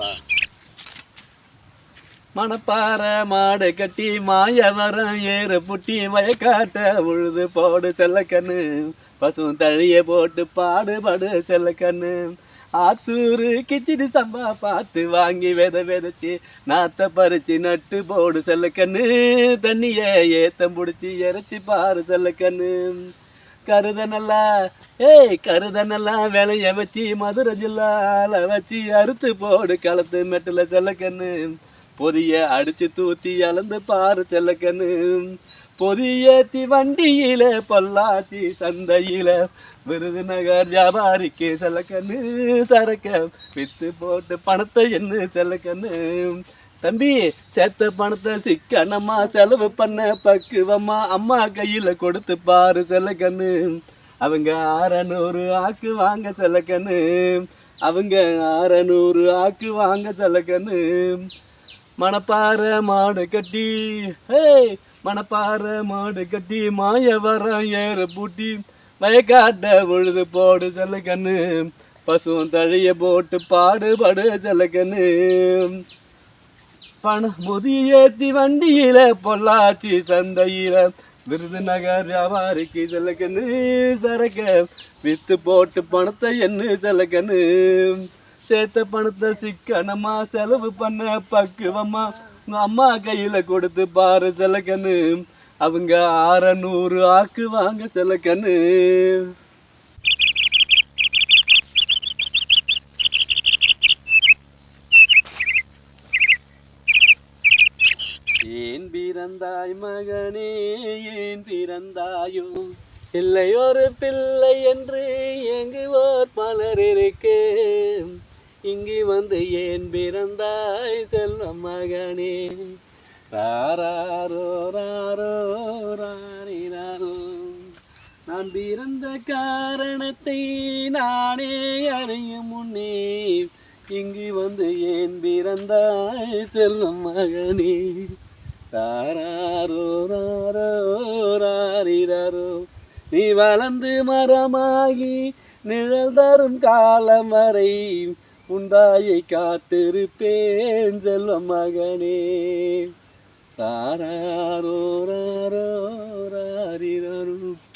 சந்தோஷம் மணப்பாற மாடு கட்டி மாய மரம் ஏறு புட்டி வயக்காட்ட உழுது போடு செல்லக்கண்ணு. பசு தழிய போட்டு பாடுபடு செல்லக்கண்ணு. ஆத்தூரு கிச்சிடி சம்பா பார்த்து வாங்கி வித விதைச்சி நாத்த பறிச்சு நட்டு போடு செல்லக்கண்ணு. தண்ணியை ஏத்தம் பிடிச்சி இறைச்சி பாரு செல்லக்கண்ணு. கருத ஏய் கருதனெல்லாம் நல்லா விளைய வச்சு மதுரை ஜில்லால வச்சு அறுத்து போடு களத்து மெட்டில் செல்லக்கண்ணு. பொதிய அடிச்சு தூத்தி அளந்து பாரு செல்லக்கண்ணு. பொதியேத்தி வண்டியில பொள்ளாச்சி சந்தையில. விருதுநகர் வியாபாரிக்கு செல்லக்கண்ணு சரக்க. வித்து போட்டு பணத்தை என்ன செல்லக்கண்ணு. தம்பி சேர்த்த பணத்தை சிக்கனமா செலவு பண்ண பக்குவமா அம்மா கையில கொடுத்து பாரு செல்லக்கண்ணு. அவங்க அறநூறு ஆக்கு வாங்க செல்லக்கண்ணு. அவங்க அறநூறு ஆக்கு வாங்க செல்லக்கண்ணு. மணப்பாற மாடு கட்டி ஹேய் மணப்பாற மாடு கட்டி மாயவரம் ஏற பூட்டி வயக்காட்ட உழுது போடு செல்லக்கண்ணு. பசுவும் தழைய போட்டு பாடுபடு பணம் முதிய ஏற்றி வண்டியில பொள்ளாச்சி சந்தையில. விருதுநகர் வியாபாரிக்கு செல்லக்கண்ணு சரக்க. வித்து போட்டு பணத்தை என்ன செல்லக்கண்ணு சேர்த்த பணத்தை சிக்கனமா செலவு பண்ண பக்குவமா. உங்க அம்மா கையில கொடுத்து பாரு செல்லக்கண்ணு அவங்க அறநூறு ஆக்கு வாங்க செல்லக்கண்ணு ஏன் பிறந்தாய் மகனே? ஏன் பிறந்தாயோ இல்லை ஒரு பிள்ளை என்று எங்குவோர் பலர் இருக்கு. இங்கு வந்து ஏன் பிறந்தாய் செல்வ மகனே? ராரோ ராரோ ராரிராரோ நான் பிறந்த காரணத்தை நானே அறியும் முன்னே. இங்கு வந்து ஏன் பிறந்தாய் செல்லும் மகனே? நீ வளர்ந்து மரமாகி நிழல் தரும் காலம் வரை உண்டாயை காத்திருப்பேன் செல்வ மகனே. தாராரோ ராரோ ராரிரோ